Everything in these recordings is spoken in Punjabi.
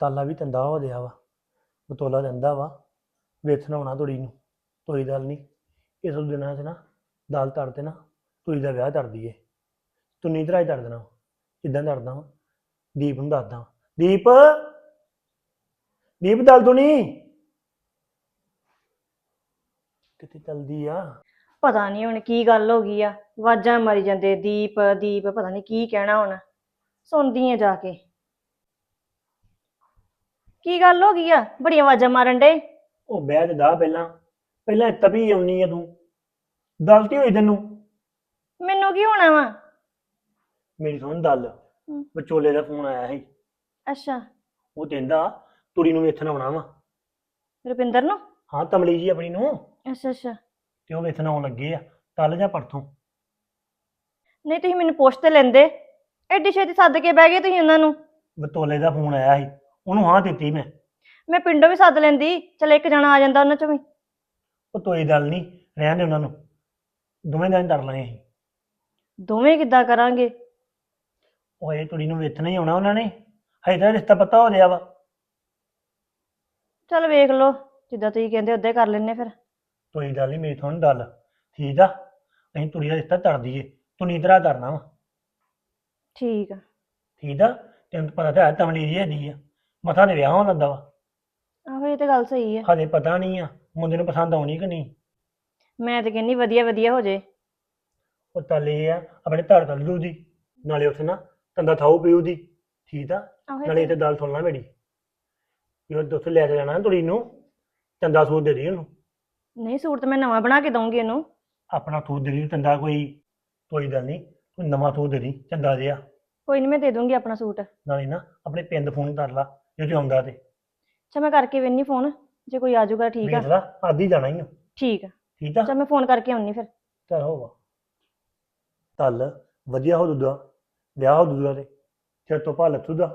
ਤਾਲਾ ਵੀ ਤੰਦਾ ਹੋ ਗਿਆ ਵਾ, ਬਤੋਲਾ ਦਿੰਦਾ ਵਾ ਵੇਚਣਾ ਹੋਣਾ ਤੁੜੀ ਨੂੰ, ਕੋਈ ਗੱਲ ਨਹੀਂ ਇਸ ਦਿਨਾਂ 'ਚ ਨਾ ਦਾਲ ਤੜ ਤੇ ਨਾ ਤੁੜੀ ਦਾ ਵਿਆਹ ਕਰ ਦਈਏ, ਤੂੰ ਨੀਂਦ ਰਾਜ ਤੜ ਦੇਣਾ ਕਿੱਦਾਂ ਤੜਦਾ ਵਾ? ਦੀਪ ਨੂੰ ਦੱਸਦਾ ਦੀਪ! ਦੀਪ, ਦਲ ਤੂੰ ਕਿੱਥੇ ਚਲਦੀ ਆ? ਪਤਾ ਨਹੀਂ ਹੁਣ ਕੀ ਗੱਲ ਹੋ ਗਈ ਆ, ਆਵਾਜ਼ਾਂ ਮਾਰੀ ਜਾਂਦੇ, ਦੀਪ ਦੀਪ, ਪਤਾ ਨਹੀਂ ਕੀ ਕਹਿਣਾ ਹੁਣ, ਸੁਣਦੀ ਆ ਜਾ ਕੇ। ਕੀ ਗੱਲ ਹੋ ਗਈ ਆ? ਬੜੀਆਂ ਆਵਾਜ਼ਾਂ ਮਾਰਨ ਡੇ ਉਹ ਬਹਿ ਤੇ ਦਾ ਪਹਿਲਾਂ। ਪਹਿਲਾਂ ਤਪੀ ਆਉਣੀ ਆ ਤੂੰ। ਗਲਤੀ ਹੋਈ ਤੈਨੂੰ। ਮੈਨੂੰ ਕੀ ਹੋਣਾ ਵਾ? ਮੇਰੀ ਸੁਣ ਗੱਲ। ਹਮ। ਵਿਚੋਲੇ ਦਾ ਫੋਨ ਆਇਆ ਸੀ। ਅੱਛਾ। ਉਹ ਕਹਿੰਦਾ ਤੁਰੀ ਨੂੰ ਵੇਖਣ ਆਉਣਾ ਵਾ। ਰੁਪਿੰਦਰ ਨੂੰ? ਹਾਂ ਤਮਲੀ ਜੀ ਆਪਣੀ ਨੂੰ। ਅੱਛਾ ਅੱਛਾ। ਤੇ ਉਹ ਵੇਖਣ ਆਉਣ ਲੱਗੇ ਆ। ਕੱਲ ਜਾਂ ਪਰਥੋਂ ਨਹੀਂ ਤੁਸੀਂ ਮੈਨੂੰ ਪੁੱਛ ਤੇ ਲੈਂਦੇ। ਐਡੀ ਛੇਤੀ ਸੱਦ ਕੇ ਬਹਿ ਗਏ ਤੁਸੀਂ ਉਹਨਾਂ ਨੂੰ। ਵਿਚੋਲੇ ਦਾ ਫੋਨ ਆਇਆ ਸੀ। ਉਹਨੂੰ ਹਾਂ ਦਿੱਤੀ ਮੈਂ। ਮੈਂ ਪਿੰਡੋਂ ਵੀ ਸੱਦ ਲੈਂਦੀ ਚਲ ਇੱਕ ਜਣਾ ਆ ਜਾਂਦਾ ਉਹਨਾਂ ਚੋਂ ਵੀ। ਉਹ ਤੋਈ ਗੱਲ ਨਹੀਂ ਰਹਿਣ ਦੇ ਉਹਨਾਂ ਨੂੰ। ਦੋਵੇਂ ਦਿਨ ਡਰ ਲਏ ਅਸੀਂ। ਦੋਵੇਂ ਕਿੱਦਾਂ ਕਰਾਂਗੇ? ਉਹ ਇਹ ਤੁਰੀ ਨੂੰ ਵੇਖਣ ਹੀ ਆਉਣਾ ਉਹਨਾਂ ਨੇ। ਹਜੇ ਤਾਂ ਰਿਸ਼ਤਾ ਪਤਾ ਹੋ ਰਿਹਾ ਵਾ। ਚਲ ਵੇਖ ਲਓ ਜਿੱਦਾਂ ਤੁਸੀਂ ਕਹਿੰਦੇ ਉਦਾਂ ਹੀ ਕਰ ਲੈਨੇ ਫਿਰ। ਤੋਈ ਗੱਲ ਨਹੀਂ ਮੇਰੀ ਸੁਣ ਗੱਲ ਠੀਕ ਆ। ਅਸੀਂ ਤੁਰੀ ਦਾ ਰਿਸ਼ਤਾ ਤੜ ਦਈਏ। ਤੂੰ ਨੀਂਦਰਾ ਕਰਨਾ ਵਾ। ਠੀਕ ਆ। ਠੀਕ ਆ? ਤੈਨੂੰ ਪਤਾ ਤਾਂ ਹੈ ਤਮਲੀ ਜੀ ਹੈਗੀ ਆ। ਮਥਾ ਦੇ ਵਿਆਹ ਹੋਣ ਲੱਗਾ ਵਾ। ਆਹੋ ਇਹ ਤੇ ਗੱਲ ਸਹੀ ਆ। ਹਜੇ ਪਤਾ ਨਹੀਂ ਆ ਮੁੰਡੇ ਨੂੰ ਪਸੰਦ ਆਉਣੀ ਕਿ ਨਹੀਂ। ਮੈਂ ਤੇ ਕਹਿੰਨੀ ਵਧੀਆ ਵਧੀਆ ਹੋ ਜੇ। ਉਹ ਤਾਂ ਇਹ ਆ ਆਪਣੇ ਧੜ ਤੱਲੂ ਦੀ ਨਾਲੇ ਉੱਥੇ ਨਾ ਤੰਦਾ ਥਾਊ ਪੀਊ ਦੀ ਠੀਕ ਆ? ਆਹੋ ਇਹ ਨਾਲੇ ਤੇ- ਇੱਥੇ ਗੱਲ ਮੇਰੀ। ਉਹ ਉੱਥੇ ਲੈ ਕੇ ਜਾਣਾ ਨਾ ਤੁਰੀ ਨੂੰ ਚੰਦਾ ਸੂਦ ਦੇ ਦੀ ਉਹਨੂੰ। ਨਹੀਂ ਸੂਟ ਤਾਂ ਮੈਂ ਨਵਾਂ ਬਣਾ ਕੇ ਦਊਂਗੀ ਇਹਨੂੰ। ਆਪਣਾ ਸੂਦ ਦੇ ਦੀ ਚੰਦਾ ਕੋਈ ਕੋਈ ਗੱਲ ਨਹੀਂ ਤੂੰ ਨਵਾਂ ਸੂਦ ਦੇ ਦੀ ਚੰਦਾ ਜਿਹਾ। ਕੋਈ ਨਹੀਂ ਮੈਂ ਦੇ ਦੂੰਗੀ ਆਪਣਾ ਸੂਟ। ਨਾਲੇ ਨਾ ਆਪਣੇ ਪਿੰਡ ਫੋਨ ਕਰ ਲਾ। ਜੇ ਤੇ ਆਉਂਦਾ ਤੇ। ਅੱਛਾ ਮੈਂ ਕਰਕੇ ਵੇਨੀ ਫੋਨ ਜੇ ਕੋਈ ਆ ਜਾਊਗਾ ਠੀਕ ਆ। ਵੇਖ ਲਾ ਆਦੀ ਜਾਣਾ ਹੀ ਆ। ਠੀਕ ਆ। ਠੀਕ ਆ? ਅੱਛਾ ਮੈਂ ਫੋਨ ਕਰਕੇ ਆਉਣੀ ਫਿਰ। ਚੱਲ ਹੋਵਾ ਤਲ ਵਧੀਆ ਹੋ ਦੂਦਾ ਵਿਆਹ ਹੋ ਦੂਦਾ ਤੇ। ਫਿਰ ਤੋਂ ਭਾ ਲੱਥੂ ਦਾ।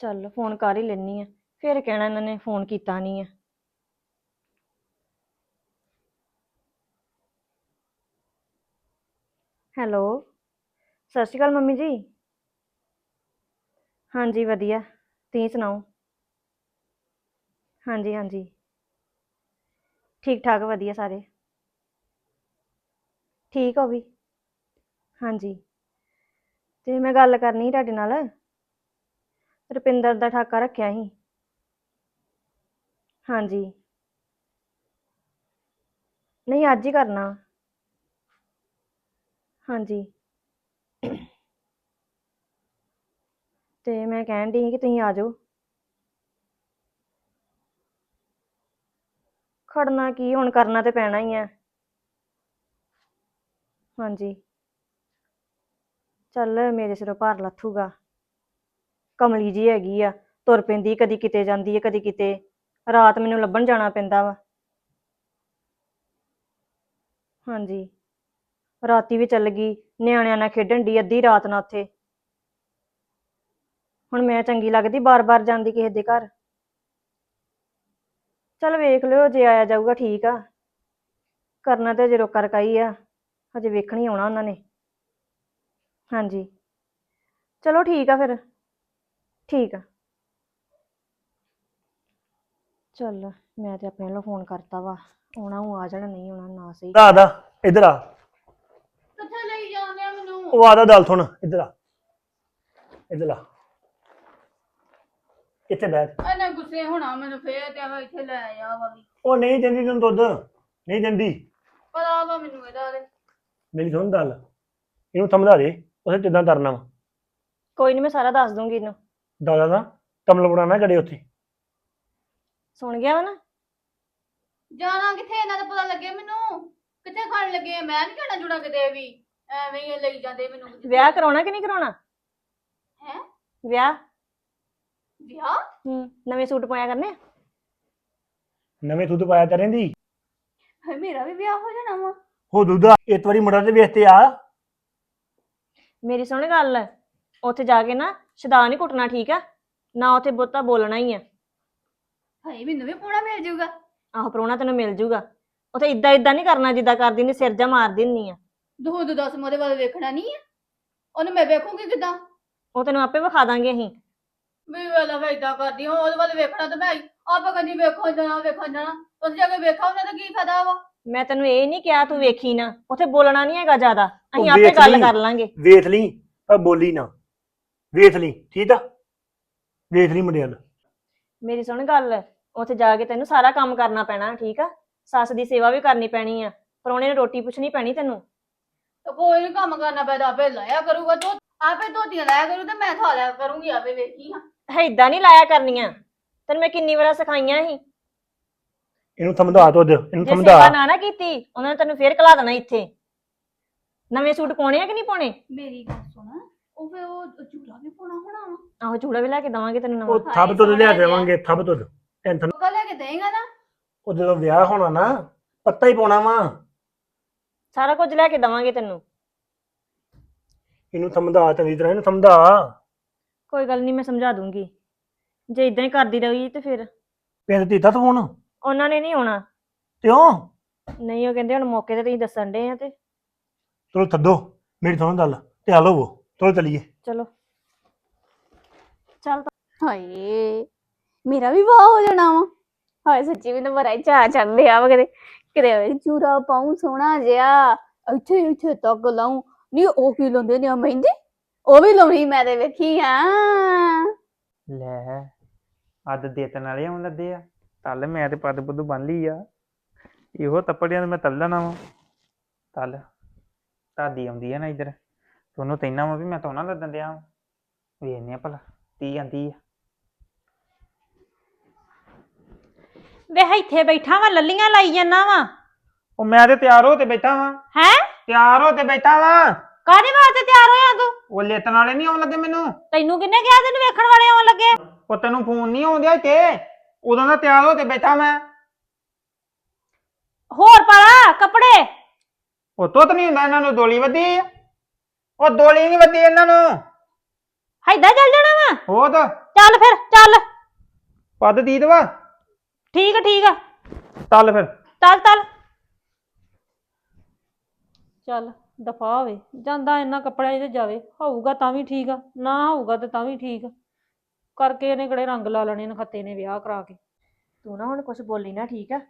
ਚੱਲ ਫੋਨ ਕਰ ਹੀ ਲੈਣੀ ਆ। ਫਿਰ ਕਹਿਣਾ ਇਹਨਾਂ ਨੇ ਫੋਨ ਕੀਤਾ ਨਹੀਂ ਆ। ਹੈਲੋ ਸਤਿ ਸ਼੍ਰੀ ਅਕਾਲ ਮੰਮੀ ਜੀ। ਹਾਂਜੀ ਵਧੀਆ। ਤੁਸੀਂ ਸੁਣਾਓ? ਹਾਂਜੀ ਹਾਂਜੀ। ਠੀਕ ਠਾਕ ਵਧੀਆ ਸਾਰੇ। ਠੀਕ ਹੋ ਵੀ? ਹਾਂਜੀ। ਤੇ ਮੈਂ ਗੱਲ ਕਰਨੀ ਸੀ ਤੁਹਾਡੇ ਨਾਲ। ਰੁਪਿੰਦਰ ਦਾ ਠਾਕਾ ਰੱਖਿਆ ਸੀ। ਹਾਂਜੀ। ਨਹੀਂ, ਅੱਜ ਹੀ ਕਰਨਾ। ਹਾਂਜੀ। ਤੇ ਮੈਂ ਕਹਿਣ ਦੀ ਸੀ ਕਿ ਤੁਸੀਂ ਆ ਜਾਓ। ਖੜਨਾ ਕੀ, ਹੁਣ ਕਰਨਾ ਤੇ ਪੈਣਾ ਹੀ ਆ। ਹਾਂਜੀ। ਚੱਲ ਮੇਰੇ ਸਿਰੋਂ ਭਾਰ ਲੱਥੂਗਾ। ਕਮਲੀ ਜੀ ਹੈਗੀ ਆ, ਤੁਰ ਪੈਂਦੀ ਕਦੀ ਕਿਤੇ ਜਾਂਦੀ ਹੈ ਕਦੀ ਕਿਤੇ। ਰਾਤ ਮੈਨੂੰ ਲੱਭਣ ਜਾਣਾ ਪੈਂਦਾ ਵਾ। ਹਾਂਜੀ। ਰਾਤੀ ਵੀ ਚੱਲ ਗਈ, ਨਿਆਣਿਆਂ ਨਾਲ ਖੇਡਣ ਦੀ ਅੱਧੀ ਰਾਤ ਨਾਲ ਉੱਥੇ। ਹੁਣ ਮੈਂ ਚੰਗੀ ਲੱਗਦੀ, ਬਾਰ-ਬਾਰ ਜਾਂਦੀ ਕਿਸੇ ਦੇ ਘਰ। ਚੱਲ ਵੇਖ ਲਿਓ ਜੇ ਆਇਆ ਜਾਊਗਾ ਠੀਕ ਆ। ਕਰਨਾ ਤੇ ਅਜੇ ਰੋਕਾ ਰਕਾਈ ਆ। ਹਜੇ ਵੇਖਣੀ ਆਉਣਾ ਉਹਨਾਂ ਨੇ। ਹਾਂਜੀ। ਚਲੋ ਠੀਕ ਆ ਫਿਰ। ਠੀਕ ਆ। ਚੱਲ ਮੈਂ ਤੇ ਆਪਣੇ ਵੱਲੋਂ ਫੋਨ ਕਰਤਾ ਵਾ। ਆਉਣਾ ਉਹ ਆ ਜਾਣਾ ਨਹੀਂ ਆਉਣਾ ਨਾ ਸਹੀ। ਆ ਦਾ ਇੱਧਰ ਆ। ਕਿੱਥੇ ਲਈ ਜਾਂਦੇ ਆ ਮੈਨੂੰ? ਉਹ ਆਦਾ ਦਲ ਸੁਣ ਇੱਧਰ ਆ। ਇੱਧਰ ਆ। ਇੱਥੇ ਬੈਠ ਇਹਨੇ ਗੁੱਸੇ ਹੋਣਾ ਮੈਨੂੰ ਫੇਰ ਤੇ ਆਵਾ ਇੱਥੇ ਲੈ ਆ ਵਾ ਵੀ। ਉਹ ਨਹੀਂ ਦਿੰਦੀ ਤੈਨੂੰ ਦੁੱਧ ਨਹੀਂ ਦਿੰਦੀ। ਪਤਾ ਵਾ ਮੈਨੂੰ ਇਹਦਾ ਤੇ। ਮੇਰੀ ਸੁਣ ਗੱਲ ਇਹਨੂੰ ਸਮਝਾ ਦੇ ਉਸੇ ਕਿੱਦਾਂ ਕਰਨਾ ਵਾ। ਕੋਈ ਨਹੀਂ ਮੈਂ ਸਾਰਾ ਦੱਸ ਦੂੰਗੀ ਇਹਨੂੰ। ਦਾਦਾ ਦਾ ਕਮਲ ਬਣਾਣਾ ਜੜੇ ਉੱਥੇ। ਸੁਣ ਗਿਆ ਵਾ ਨਾ? ਜਾਣਾ ਕਿੱਥੇ ਇਹਨਾਂ ਦਾ ਪਤਾ ਲੱਗੇ ਮੈਨੂੰ। ਕਿੱਥੇ ਖਾਣ ਲੱਗੇ ਮੈਂ ਨਹੀਂ ਜਾਣਾ ਜੁੜਾ ਕਿਤੇ ਵੀ। ਐਵੇਂ ਹੀ ਇਹ ਲਈ ਜਾਂਦੇ ਮੈਨੂੰ। ਵਿਆਹ ਕਰਾਉਣਾ ਕਿ ਨਹੀਂ ਕਰਾਉਣਾ? ਹੈ? ਵਿਆਹ? ਵਿਆਹ? ਹੂੰ ਨਵੇਂ ਸੂਟ ਪਾਇਆ ਕਰਨੇ? ਨਵੇਂ ਦੁੱਧ ਪਾਇਆ ਤਾਂ ਰਹਿੰਦੀ। ਹੈ ਮੇਰਾ ਵੀ ਵਿਆਹ ਹੋ ਜਾਣਾ ਵਾ। ਹੋ ਦੁੱਧ ਇੱਕ ਵਾਰੀ ਮੁੰਡਾ ਤੇ ਵੇਖ ਤੇ ਆ। ਮੇਰੀ ਸੁਣ ਗੱਲ ਉੱਥੇ ਜਾ ਕੇ ਨਾ ਸ਼ਦਾ ਨਹੀਂ ਕੁੱਟਣਾ ਠੀਕ ਆ ਨਾ ਉੱਥੇ ਬਹੁਤਾ ਬੋਲਣਾ ਹੀ ਆ। ਹਾਏ ਮੈਨੂੰ ਵੀ ਪੂਣਾ ਮਿਲ ਜਾਊਗਾ ਆਹੋ ਪ੍ਰਾਹੁਣਾ ਤੈਨੂੰ ਮਿਲ ਜੂਗਾ। ਉੱਥੇ ਇਦਾਂ ਇਦਾਂ ਨਹੀਂ ਕਰਨਾ ਜਿੱਦਾਂ ਕਰਦੀ ਨਹੀਂ ਸਿਰ ਜਾ ਮਾਰ ਦਿੰਨੀ ਆ। ਦੋ ਦੋ ਦਸ ਮੋਦੇ ਵੱਲ ਵੇਖਣਾ ਨਹੀਂ ਆ। ਉਹਨੂੰ ਮੈਂ ਵੇਖੂੰਗੀ ਕਿਦਾਂ? ਉਹ ਤੈਨੂੰ ਆਪੇ ਵਿਖਾ ਦਾਂਗੇ ਅਸੀਂ। ਵੀ ਵੇਲਾ ਵੇ ਇਦਾਂ ਕਰਦੀ ਹਾਂ ਉਹਦੇ ਵੱਲ ਵੇਖਣਾ ਤੇ ਮੈਂ ਆਪੇ ਕੰਨੀ ਵੇਖਣ ਜਾਣਾ ਵੇਖਣ ਜਾਣਾ ਉਸ ਜਾ ਕੇ ਵੇਖਾ ਉਹਨੇ ਤਾਂ ਕੀ ਫਾਇਦਾ ਵਾ। ਮੈਂ ਤੈਨੂੰ ਇਹ ਨਹੀਂ ਕਿਹਾ ਤੂੰ ਵੇਖੀ ਨਾ ਉੱਥੇ ਬੋਲਣਾ ਨਹੀਂ ਹੈਗਾ ਜ਼ਿਆਦਾ। ਅਸੀਂ ਆਪੇ ਵੇਖ ਗੱਲ। ਕਰ ਲਾਂਗੇ। ਵੇਖ ਲਈ ਪਰ ਬੋਲੀ ਨਾ। ਵੇਖ ਲਈ ਠੀਕ ਆ? ਵੇਖ ਲਈ ਮੁੰਡੇ ਵੱਲ ਮੇਰੀ ਸੁਣ ਗੱਲ ਉੱਥੇ ਜਾ ਕੇ ਤੈਨੂੰ ਸਾਰਾ ਕੰਮ ਕਰਨਾ ਪੈਣਾ ਠੀਕ ਆ? ਸੱਸ ਦੀ ਸੇਵਾ ਵੀ ਕਰਨੀ ਪੈਣੀ ਆ ਪਰੋਣੇ ਨੂੰ ਰੋਟੀ ਪੁੱਛਣੀ ਪੈਣੀ ਤੈਨੂੰ। ਤੇ ਕੋਈ ਨੀ ਕੰਮ ਕਰਨਾ ਪੈਦਾ ਆਪੇ ਲਾਇਆ ਕਰੂਗਾ ਤੋ। ਆਪੇ ਧੋਤੀਆਂ ਲਾਇਆ ਕਰੂ ਤੇ ਮੈਂ ਥਾ ਲਿਆ ਕਰੂੰਗੀ ਆਪੇ ਵੇਖੀ ਹਾਂ। ਏਦਾਂ ਨਹੀਂ ਲਾਇਆ ਕਰਨੀਆਂ। ਤੈਨੂੰ ਮੈਂ ਕਿੰਨੀ ਵਾਰ ਸਿਖਾਈਆਂ ਸੀ। ਇਹਨੂੰ ਸਮਝਾ ਤੋ ਇਹਨੂੰ ਜੇ ਸਮਝਾ। ਸੇਵਾ ਨਾ ਨਾ ਕੀਤੀ ਉਹਨਾਂ ਨੇ ਤੈਨੂੰ ਫੇਰ ਕਲਾ ਦੇਣਾ ਇੱਥੇ। ਨਵੇਂ ਸੂਟ ਪਾਉਣੇ ਆ ਕਿ ਨਹੀਂ ਪਾਉਣੇ? ਮੇਰੀ ਗੱਲ ਸੁਣ ਉਹ ਫੇ ਉਹ ਚੂੜਾ ਵੀ ਪਾਉਣਾ ਹੋਣਾ ਵਾ। ਆਹੋ ਚੂੜਾ ਵੀ ਲੈ ਕੇ ਦਵਾਂਗੇ ਤੈਨੂੰ ਨਵਾਂ। ਉਹ ਥੱਬ ਤੋਂ ਲਿਆ ਦੇਵਾਂਗੇ ਥੱਬ ਤੋਂ ਟੈਨਸ਼ਨ ਉਹ ਲੈ ਕੇ ਦੇਂਗਾ ਨਾ। ਉਹ ਜਦੋਂ ਵਿਆਹ ਹੋਣਾ ਨਾ ਪੱਤਾ ਹੀ ਪਾਉਣਾ ਵਾ। ਸਾਰਾ ਕੁਝ ਲੈ ਕੇ ਦਵਾਂਗੇ ਤੈਨੂੰ। ਇਹਨੂੰ ਸਮਝਾ ਚੰਗੀ ਤਰ੍ਹਾਂ ਇਹਨੂੰ ਸਮਝਾ। ਕੋਈ ਗੱਲ ਨਹੀਂ ਮੈਂ ਸਮਝਾ ਦੂੰਗੀ। ਜੇ ਇਦਾਂ ਹੀ ਕਰਦੀ ਰਹੀ ਤੇ ਫਿਰ। ਪਿੰਡ ਦਿੱਤਾ ਤੂੰ ਹੁਣ? ਉਹਨਾਂ ਨੇ ਨਹੀਂ ਆਉਣਾ। ਕਿਉਂ? ਨਹੀਂ ਉਹ ਕਹਿੰਦੇ ਹੁਣ ਮੌਕੇ ਤੇ ਤੁਸੀਂ ਦੱਸਣ ਦੇ ਆ ਤੇ। ਚਲੋ ਥੱਦੋ ਮੇਰੀ ਸੁਣੋ ਗੱਲ ਤੇ ਆ ਲਵੋ ਚਲੋ ਚਲੀਏ। ਚਲੋ। ਚੱਲ ਤਾਂ ਹਾਏ ਮੇਰਾ ਵੀ ਵਾਹ ਹੋ ਜਾਣਾ ਵਾ। ਹਾਏ ਸੱਚੀ ਮੈਨੂੰ ਬੜਾ ਹੀ ਚਾਅ ਚੜ ਰਿਹਾ ਵਾ ਕਿਤੇ। ਕਿਤੇ ਚੂਰਾ ਪਾਉਂ ਸੋਹਣਾ ਜਿਹਾ। ਇੱਥੇ ਇੱਥੇ ਤੱਕ ਲਾਉਂ। ਨਹੀਂ ਉਹ ਕੀ ਲਾਉਂਦੇ ਨੇ ਆ ਮਹਿੰਦੀ? ਉਹ ਵੀ ਲਾਉਣੀ ਮੈਂ ਤੇ ਵੇਖੀ ਆ। ਲੈ ਅੱਧ ਦੇਤਨ ਵਾਲੇ ਆਉਣ ਲੱਦੇ ਆ। ਤਲ ਮੈਂ ਤੇ ਪੱਦ ਪੁੱਦ ਬੰਨ ਲਈ ਆ। ਇਹੋ ਤੱਪੜਿਆਂ ਨੂੰ ਮੈਂ ਤਲ ਲੈਣਾ ਵਾ। ਤਲ। ਤਾਦੀ ਆਉਂਦੀ ਆ ਨਾ ਇੱਧਰ। ਤੇ ਉਹਨੂੰ ਤੈਨਾਂ ਵਾ ਵੀ ਮੈਂ ਤਾਂ ਉਹਨਾਂ ਲੱਦਣ ਦਿਆਂ ਵਾਂ। ਵੇਖਨੇ ਆ ਭਲਾ ਤੀ ਆਂਦੀ ਆ। ਵੇ ਇੱਥੇ ਬੈਠਾ ਵਾਂ ਲੱਲੀਆਂ ਲਾਈ ਜਾਂਦਾ ਵਾਂ। ਉਹ ਮੈਂ ਤੇ ਤਿਆਰ ਹੋ ਤੇ ਬੈਠਾ ਵਾਂ। ਹੈ? ਤਿਆਰ ਹੋ ਤੇ ਬੈਠਾ ਵਾਂ। ਕਾਹਦੇ ਵਾਸਤੇ ਤਿਆਰ ਹੋਇਆ ਤੂੰ? ਉਹ ਲੇਤਨ ਵਾਲੇ ਨਹੀਂ ਆਉਣ ਲੱਗੇ ਮੈਨੂੰ। ਤੈਨੂੰ ਕਿੰਨੇ ਕਿਹਾ ਤੈਨੂੰ ਵੇਖਣ ਵਾਲੇ ਆਉਣ ਲੱਗੇ? ਉਹ ਤੈਨੂੰ ਫੋਨ ਨਹੀਂ ਆਉਂਦਿਆ ਇੱਥੇ ਉਦੋਂ ਦਾ ਤਿਆਰ ਹੋ ਤੇ ਬੈਠਾ ਮੈਂ। ਹੋਰ ਪਾਲਾ ਕੱਪੜੇ? ਉਹ ਤੁੱਤ ਨਹੀਂ ਹੁੰਦਾ ਇਹਨਾਂ ਨੂੰ ਦੋਲੀ ਵੱਧੀ ਆ। ਉਹ ਦੋਲੀ ਨਹੀਂ ਵੱਧੀ ਇਹਨਾਂ ਨੂੰ। ਹੈਦਾ ਚੱਲ ਜਾਣਾ ਵਾ? ਉਹ ਤਾਂ ਚੱਲ ਫਿਰ ਚੱਲ। ਪੱਦ ਦੀਦ ਵਾ? ਠੀਕ ਆ ਠੀਕ ਆ। ਚੱਲ ਫਿਰ। ਚੱਲ ਚੱਲ। ਚੱਲ ਦਫਾ ਹੋਵੇ ਜਾਂਦਾ ਇੰਨਾ ਕੱਪੜਾ ਇਹਦੇ ਜਾਵੇ ਹੋਊਗਾ ਤਾਂ ਵੀ ਠੀਕ ਆ ਨਾ ਹੋਊਗਾ ਤੇ ਤਾਂ ਵੀ ਠੀਕ ਆ। ਕਰਕੇ ਇਹਨੇ ਕਿਹੜੇ ਰੰਗ ਲਾ ਲੈਣੇ ਨਖੱਤੇ ਨੇ ਵਿਆਹ ਕਰਾ ਕੇ। ਤੂੰ ਨਾ ਹੁਣ ਕੁਝ ਬੋਲੀ ਨਾ ਠੀਕ ਆ।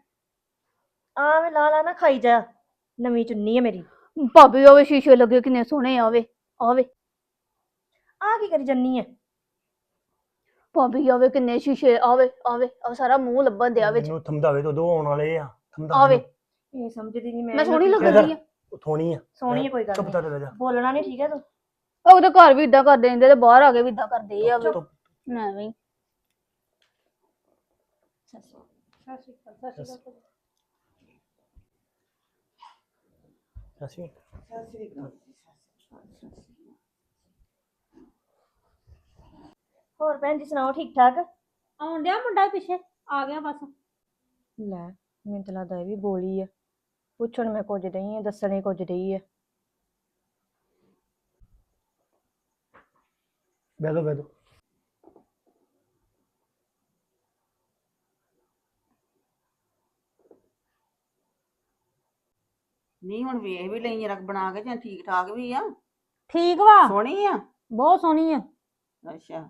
ਆਵੇਂ ਲਾ ਲਾ ਨਾ ਖਾਈ ਜਾ ਨਵੀਂ ਚੁੰਨੀ ਹੈ ਮੇਰੀ। ਭਾਬੀ ਉਹ ਸ਼ੀਸ਼ੇ ਲੱਗੇ ਕਿੰਨੇ ਸੋਹਣੇ ਆਵੇ ਆਵੇ। ਆ ਕੀ ਕਰੀ ਜੰਨੀ ਹੈ ਭਾਬੀ ਆਵੇ ਕਿੰਨੇ ਸ਼ੀਸ਼ੇ ਆਵੇ ਆਵੇ ਆ ਸਾਰਾ ਮੂੰਹ ਲੱਭਣ ਦਿਆ ਵਿੱਚ। ਮੈਨੂੰ ਸਮਝਾਵੇ ਤਾਂ ਦੋ ਆਉਣ ਵਾਲੇ ਆ ਆਵੇ। ਇਹ ਸਮਝਦੀ ਨਹੀਂ ਮੈਂ ਮੈਂ ਸੋਹਣੀ ਇਹਨੂੰ- ਲੱਗਦੀ ਆ। ਥੋਣੀ ਆ। ਸੋਹਣੀ ਹੈ ਕੋਈ ਗੱਲ ਚੁੱਪ ਨਹੀਂ ਤਾਂ ਰਹਿ ਜਾ। ਬੋਲਣਾ ਨਹੀਂ ਠੀਕ ਹੈ ਤੂੰ? ਉਹਦੇ ਘਰ ਵੀ ਇਦਾਂ ਕਰਦੇ ਰਹਿੰਦੇ ਤੇ ਬਾਹਰ ਆ ਕੇ ਵੀ ਇਦਾਂ ਕਰਦੇ ਆ ਵੇ। ਚੁੱਪ। ਅਸੀਂ ਹੋਰ ਭੈਣ ਜੀ ਸੁਣਾਓ ਠੀਕ ਠਾਕ? ਆਉਣ ਡਿਆ ਮੁੰਡਾ ਪਿੱਛੇ ਆ ਗਿਆ ਬਸ। ਲੈ ਮੈਨੂੰ ਤਾਂ ਲੱਗਦਾ ਇਹ ਵੀ ਬੋਲੀ ਆ। ਪੁੱਛਣ ਮੈਂ ਕੁਝ ਨਹੀਂ ਆ ਦੱਸਣੇ ਕੁਝ ਨਹੀਂ ਆ ਬਹਿ ਦੋ ਬਹਿ ਦੋ ਨਹੀਂ ਹੁਣ ਵੇਖ ਵੀ ਲਈ ਰਖ ਬਣਾ ਕੇ ਜਾਂ ਠੀਕ ਠਾਕ ਵੀ ਆ। ਠੀਕ ਵਾ। ਸੋਹਣੀ ਆ। ਬਹੁਤ ਸੋਹਣੀ ਆ। ਅੱਛਾ।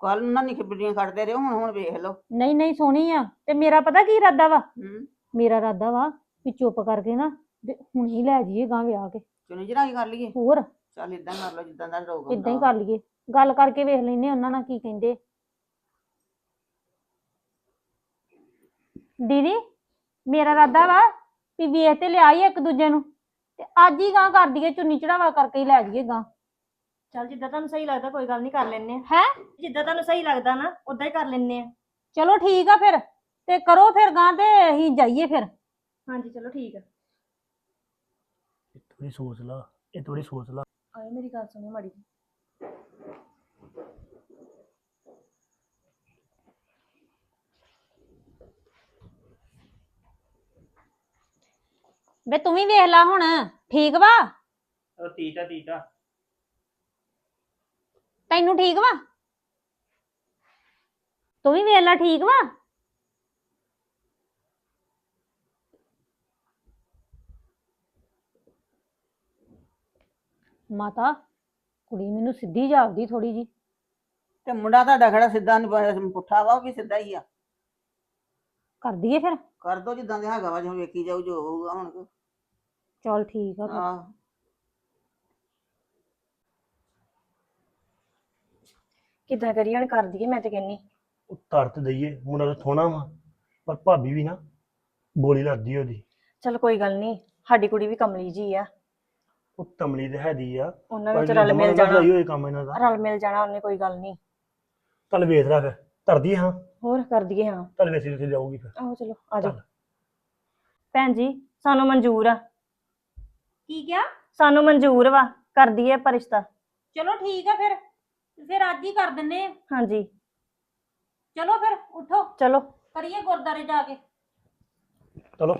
ਕੱਲ ਨਾ ਨਿਖਬੜੀਆਂ ਕੱਢਦੇ ਰਹੇ ਹੁਣ ਹੁਣ ਵੇਖ ਲਓ। ਨਹੀਂ ਨਹੀਂ ਸੋਹਣੀ ਆ। ਤੇ ਮੇਰਾ ਪਤਾ ਕੀ ਇਰਾਦਾ ਵਾ? ਹੂੰ। ਮੇਰਾ ਇਰਾਦਾ ਵਾ ਵੀ ਚੁੱਪ ਕਰਕੇ ਨਾ ਤੇ ਹੁਣ ਹੀ ਲੈ ਜਾਈਏ ਗਾਂ ਵਿਆਹ ਕੇ। ਚੁਣੀ ਚੜਾਈ ਕਰ ਲਈਏ। ਹੋਰ? ਚੱਲ ਇਦਾਂ ਕਰ ਲਓ ਜਿੱਦਾਂ ਦਾ ਰੋਗ ਇਦਾਂ ਹੀ ਕਰ ਲਈਏ। ਗੱਲ ਕਰਕੇ ਵੇਖ ਲੈਨੇ ਉਹਨਾਂ ਨਾਲ ਕੀ ਕਹਿੰਦੇ। ਦੀਦੀ ਮੇਰਾ ਇਰਾਦਾ ਵਾ ਵੀ ਵੇਖ ਤੇ ਲਿਆਈ ਇੱਕ ਦੂਜੇ ਨੂੰ। ਤੇ ਅੱਜ ਹੀ ਗਾਂ ਕਰ ਦਈਏ ਚੁੰਨੀ ਚੜਾਵਾ ਕਰਕੇ ਹੀ ਲੈ ਜਾਈਏ ਗਾਂ ਚੱਲ ਜਿੱਦਾਂ ਤੁਹਾਨੂੰ ਸਹੀ ਲੱਗਦਾ ਕੋਈ ਗੱਲ ਨਹੀਂ ਕਰ ਲੈਨੇ ਆ ਹੈ? ਜਿੱਦਾਂ ਤੁਹਾਨੂੰ ਸਹੀ ਲੱਗਦਾ ਨਾ ਉਦਾਂ ਹੀ ਕਰ ਲੈਨੇ ਆ ਚਲੋ ਠੀਕ ਆ ਫਿਰ। ਤੇ ਕਰੋ ਫਿਰ ਗਾਂ ਤੇ ਅਸੀਂ ਜਾਈਏ ਫਿਰ। ਹਾਂਜੀ ਚਲੋ ਠੀਕ ਆ। ਥੋੜੀ ਸੋਚ ਲਾ ਇਹ ਥੋੜੀ ਸੋਚ ਲਾ। ਆਏ ਮੇਰੀ ਗੱਲ ਸੁਣੋ ਮਾੜੀ ਜੀ। ਵੇ ਤੂੰ ਵੀ ਵੇਖ ਲੈ ਹੁਣ ਠੀਕ ਵਾ? ਉਹ ਤੀਤਾ ਤੀਤਾ ਤੈਨੂੰ ਠੀਕ ਵਾ? ਤੂੰ ਵੀ ਵੇਖ ਲੈ ਠੀਕ ਵਾ? ਮਾਤਾ ਕੁੜੀ ਮੈਨੂੰ ਸਿੱਧੀ ਜਾਪਦੀ ਥੋੜੀ ਜੀ ਤੇ ਮੁੰਡਾ ਤੁਹਾਡਾ ਖੜਾ ਸਿੱਧਾ ਨੀ ਪੁੱਠਾ ਵਾ ਉਹ ਵੀ ਸਿੱਧਾ ਹੀ ਆ। ਕਰ ਦਈਏ ਫਿਰ? ਕਰ ਦੋ ਜਿੱਦਾਂ ਦੇ ਹੈਗਾ ਵਾ ਜਿਵੇਂ ਵੇਖੀ ਜਾਊ ਜੋ ਹੋਊਗਾ ਹੁਣ। ਚਲ ਠੀਕ ਆ ਫਿਰ। ਆਹ। ਕਿੱਦਾਂ ਕਰੀਏ ਹੁਣ ਕਰ ਦਈਏ ਮੈਂ ਤੇ ਕਹਿੰਨੀ। ਉਹ ਧਰ ਤੇ ਦਈਏ ਮੁੰਡਾ ਤਾਂ ਥੋਣਾ ਵਾ ਪਰ ਭਾਬੀ ਵੀ ਨਾ ਬੋਲੀ ਲੱਗਦੀ ਉਹਦੀ। ਚਲ ਕੋਈ ਗੱਲ ਨਹੀਂ ਸਾਡੀ ਕੁੜੀ ਵੀ ਕਮਲੀ ਜੀ ਆ। ਉਹ ਤਮਲੀ ਤੇ ਹੈਦੀ ਆ ਉਹਨਾਂ ਵਿੱਚ ਰਲ ਮਿਲ ਜਾਣਾ। ਹੋਏ ਕੰਮ ਇਹਨਾਂ ਦਾ। ਰਲ ਮਿਲ ਜਾਣਾ ਉਹਨੇ ਕੋਈ ਗੱਲ ਨਹੀਂ। ਚੱਲ ਵੇਖ ਲੈ ਫਿਰ ਧਰਦੀ ਹਾਂ। ਹੋਰ ਕਰ ਦਈਏ ਹਾਂ। ਚੱਲ ਵੇਸੀ ਉੱਥੇ ਜਾਊਗੀ ਫਿਰ। ਆਹੋ ਚਲੋ ਆ ਜਾਓ। ਚੱਲ। ਭੈਣ ਜੀ ਸਾਨੂੰ ਮਨਜ਼ੂਰ ਆ। ਕੀ ਕਿਹਾ? ਸਾਨੂੰ ਮਨਜ਼ੂਰ ਵਾ ਕਰ ਦਈਏ ਆਪਾਂ ਰਿਸ਼ਤਾ। ਚਲੋ ਠੀਕ ਆ ਫਿਰ ਫਿਰ ਅੱਜ ਹੀ ਕਰ ਦਿੰਨੇ ਆ। ਹਾਂਜੀ। ਚਲੋ ਫਿਰ ਉਠੋ। ਚਲੋ। ਕਰੀਏ ਗੁਰਦਾਰੇ ਜਾ ਕੇ। ਚਲੋ।